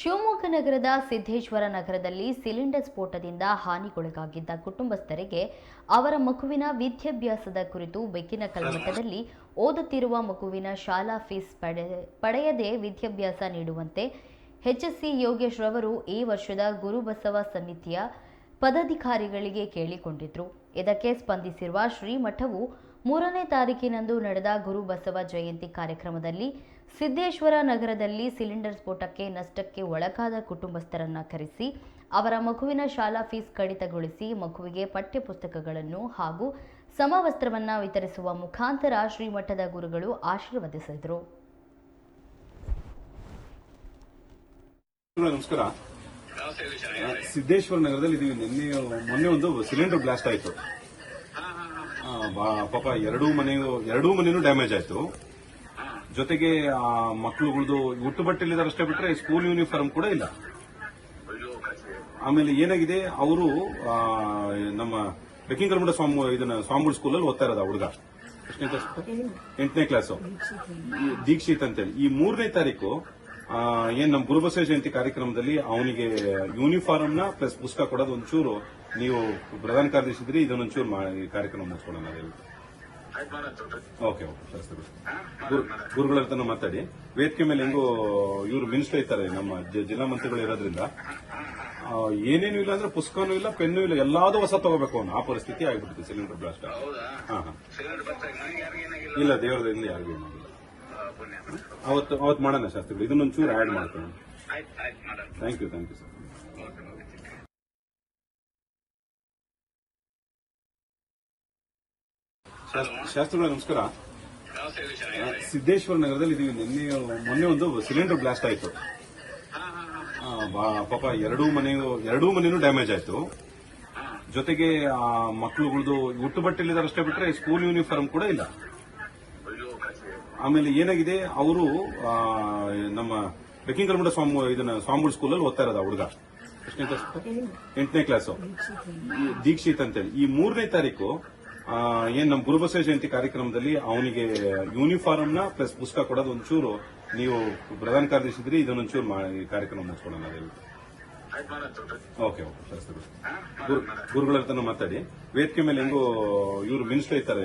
ಶಿವಮೊಗ್ಗ ನಗರದ ಸಿದ್ದೇಶ್ವರ ನಗರದಲ್ಲಿ ಸಿಲಿಂಡರ್ ಸ್ಫೋಟದಿಂದ ಹಾನಿಗೊಳಗಾಗಿದ್ದ ಕುಟುಂಬಸ್ಥರಿಗೆ ಅವರ ಮಗುವಿನ ವಿದ್ಯಾಭ್ಯಾಸದ ಕುರಿತು ಬೆಕ್ಕಿನ ಕಲ್ಮಠದಲ್ಲಿ ಓದುತ್ತಿರುವ ಮಗುವಿನ ಶಾಲಾ ಫೀಸ್ ಪಡೆ, ಪಡೆಯದೇ ವಿದ್ಯಾಭ್ಯಾಸ ನೀಡುವಂತೆ ಎಚ್ಎಸ್ಸಿ ಯೋಗೇಶ್ ರವರು ಈ ವರ್ಷದ ಗುರುಬಸವ ಸಮಿತಿಯ ಪದಾಧಿಕಾರಿಗಳಿಗೆ ಕೇಳಿಕೊಂಡಿದ್ರು. ಇದಕ್ಕೆ ಸ್ಪಂದಿಸಿರುವ ಶ್ರೀಮಠವು ಮೂರನೇ ತಾರೀಕಿನಂದು ನಡೆದ ಗುರು ಬಸವ ಜಯಂತಿ ಕಾರ್ಯಕ್ರಮದಲ್ಲಿ ಸಿದ್ದೇಶ್ವರ ನಗರದಲ್ಲಿ ಸಿಲಿಂಡರ್ ಸ್ಫೋಟಕ್ಕೆ ನಷ್ಟಕ್ಕೆ ಒಳಗಾದ ಕುಟುಂಬಸ್ಥರನ್ನ ಕರೆಸಿ ಅವರ ಮಗುವಿನ ಶಾಲಾ ಫೀಸ್ ಕಡಿತಗೊಳಿಸಿ ಮಗುವಿಗೆ ಪಠ್ಯಪುಸ್ತಕಗಳನ್ನು ಹಾಗೂ ಸಮವಸ್ತ್ರವನ್ನು ವಿತರಿಸುವ ಮುಖಾಂತರ ಶ್ರೀಮಠದ ಗುರುಗಳು ಆಶೀರ್ವದಿಸಿದರು. ನಮಸ್ಕಾರ. ಸಿದ್ದೇಶ್ವರ ನಗರದಲ್ಲಿ ಮೊನ್ನೆ ಒಂದು ಸಿಲಿಂಡರ್ ಬ್ಲಾಸ್ಟ್ ಆಯ್ತು. ಪಾಪ ಎರಡೂ ಮನೆಯೂ ಎರಡೂ ಮನೆಯೂ ಡ್ಯಾಮೇಜ್ ಆಯ್ತು. ಜೊತೆಗೆ ಮಕ್ಕಳುಗಳದು ಮಕ್ಳುಗಳ್ದು ಬಟ್ಟೆ ಅಷ್ಟೇ ಬಿಟ್ರೆ ಸ್ಕೂಲ್ ಯೂನಿಫಾರ್ಮ್ ಕೂಡ ಇಲ್ಲ. ಆಮೇಲೆ ಏನಾಗಿದೆ, ಅವರು ನಮ್ಮ ಬೆಕ್ಕಿಂಗಲ್ಮುಡ ಸ್ವಾಮಿ, ಇದನ್ನ ಸ್ಕೂಲ್ ಸ್ಕೂಲಲ್ಲಿ ಓದ್ತಾ ಇರೋದು ಹುಡುಗ. ಎಷ್ಟನೇ ಕ್ಲಾಸ್ ಎಂಟನೇ ಕ್ಲಾಸು ದೀಕ್ಷಿತ್ ಅಂತೇಳಿ. ಈ ಮೂರನೇ ತಾರೀಕು ಏನ್ ನಮ್ಮ ಗುರುಬಸವ ಜಯಂತಿ ಕಾರ್ಯಕ್ರಮದಲ್ಲಿ ಅವನಿಗೆ ಯೂನಿಫಾರ್ಮ್ನ ಪ್ಲಸ್ ಪುಸ್ತಕ ಕೊಡೋದು ಒಂಚೂರು ನೀವು ಪ್ರಧಾನ ಕಾರ್ಯದರ್ಶಿ ಇದ್ರಿ ಇದನ್ನೊಂಚೂರು ಈ ಕಾರ್ಯಕ್ರಮ ಮುಗಿಸ್ಕೊಳ್ಳೋಣ ದಯವಿಟ್ಟು ಓಕೆ ಓಕೆ ಗುರುಗಳ ಹತ್ರ ಮಾತಾಡಿ. ವೇದಿಕೆ ಮೇಲೆ ಹೆಂಗೋ ಇವರು ಮಿನಿಸ್ಟರ್ ಇರ್ತಾರೆ ನಮ್ಮ ಜಿಲ್ಲಾ ಮಂತ್ರಿಗಳು ಇರೋದ್ರಿಂದ. ಏನೇನು ಇಲ್ಲ ಅಂದ್ರೆ ಪುಸ್ತಕನೂ ಇಲ್ಲ ಪೆನ್ನು ಇಲ್ಲ ಎಲ್ಲಾದ್ರೂ ಹೊಸ ತಗೋಬೇಕು ಅವನು. ಆ ಪರಿಸ್ಥಿತಿ ಆಗಿಬಿಡುತ್ತೆ ಸಿಲಿಂಡರ್ ಬ್ಲಾಸ್ಟ್ ಹಾ ಹಾ. ಇಲ್ಲ ದೇವರದಿಂದ ಯಾರಿಗೂ ಏನಾಗಿಲ್ಲ. ಅವತ್ತು ಅವತ್ತು ಮಾಡೋಣ ಶಾಸ್ತ್ರಿಗಳು. ಇದನ್ನೊಂಚೂರು ಆ್ಯಡ್ ಮಾಡ್ತೇನೆ thank you thank you sir ಶಾಸ್ತ್ರಿಗಳು ನಮಸ್ಕಾರ. ಸಿದ್ದೇಶ್ವರ ನಗರದಲ್ಲಿ ಇದೀವಿ ನಿನ್ನೆ ಮೊನ್ನೆ ಒಂದು ಸಿಲಿಂಡರ್ ಬ್ಲಾಸ್ಟ್ ಆಯಿತು. ಪಾಪ ಎರಡೂ ಮನೆಯೂ ಎರಡೂ ಮನೆಯೂ ಡ್ಯಾಮೇಜ್ ಆಯಿತು. ಜೊತೆಗೆ ಆ ಮಕ್ಳುಗಳ್ದು ಹುಟ್ಟು ಬಟ್ಟೆಲಿದ್ದಾರೆ ಅಷ್ಟೇ ಬಿಟ್ರೆ ಸ್ಕೂಲ್ ಯೂನಿಫಾರ್ಮ್ ಕೂಡ ಇಲ್ಲ. ಆಮೇಲೆ ಏನಾಗಿದೆ ಅವರು ನಮ್ಮ ಬೆಕ್ಕಿಂಗಲ್ಮುಡ ಸ್ವಾಮಿ ಇದನ್ನ ಸ್ವಾಮಿಗಳ ಸ್ಕೂಲಲ್ಲಿ ಓದ್ತಾ ಇರೋದು ಹುಡುಗ. ಎಷ್ಟನೇ ಕ್ಲಾಸ್ ಎಂಟನೇ ಕ್ಲಾಸು ದೀಕ್ಷಿತ್ ಅಂತೇಳಿ ಈ ಮೂರನೇ ತಾರೀಕು ಏನ್ ನಮ್ಮ ಗುರುಬಸವ ಜಯಂತಿ ಕಾರ್ಯಕ್ರಮದಲ್ಲಿ ಅವನಿಗೆ ಯೂನಿಫಾರ್ಮ್ನ ಪ್ಲಸ್ ಪುಸ್ತಕ ಕೊಡೋದು ಒಂಚೂರು ನೀವು ಪ್ರಧಾನ ಕಾರ್ಯದರ್ಶಿ ಇದ್ರಿ ಇದನ್ನೊಂಚೂರು ಕಾರ್ಯಕ್ರಮ ಮುಗಿಸ್ಕೊಳ್ಳೋಣ ದಯವಿಟ್ಟು ಓಕೆ ಓಕೆ ಗುರುಗಳ ಹತ್ರನೂ ಮಾತಾಡಿ. ವೇದಿಕೆ ಮೇಲೆ ಹೆಂಗೋ ಇವರು ಮಿನಿಸ್ಟರ್ ಇರ್ತಾರೆ.